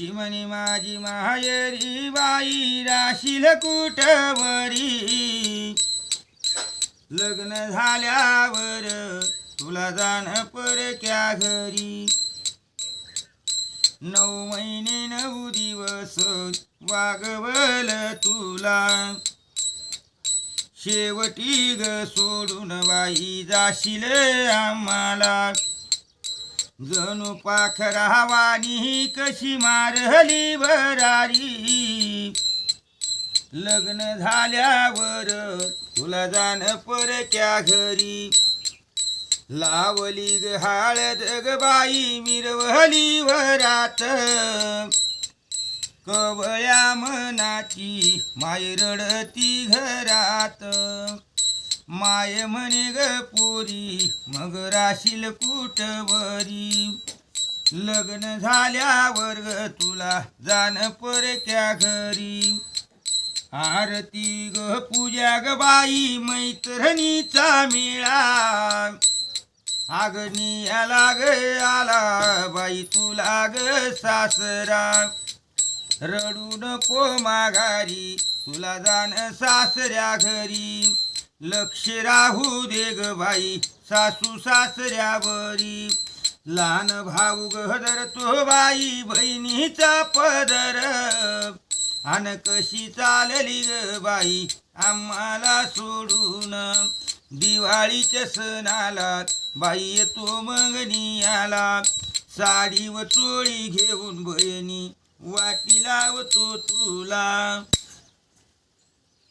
चिमणी माझी माहेरी बाई राशील कुठवरी. लग्न झाल्यावर तुला जाण परक्या घरी. नऊ महिने नऊ दिवस वागवल तुला. शेवटी ग सोडून बाई जाशील आम्हाला. जणू पाखरावानी कशी मारली भरारी लग्न झाल्यावर तुला जाण परक्या घरी. लावली ग हळद ग बाई मिरवली वरात. कवळ्या मनाची माय रडती घरात. माय म्हणे ग पोरी मग राशील कुटवरी लग्न झाल्यावर ग तुला जाण परक्या घरी. आरती ग पूजा ग बाई मैत्रिणीचा मेळा. आगनी आला ग आला बाई तुला ग सासरा. रडू नको माघारी तुला जाण सासऱ्या घरी. लक्ष राहू दे ग भाई सासू सासऱ्यावरी. लहान भाऊ गहदर तो बाई बहिणीचा पदर. अन कशी चालली ग बाई आम्हाला सोडून. दिवाळीच्या सणाला बाई येतो मंगनी आला साडी व चोळी घेऊन बहिणी वाटी लावतो तुला.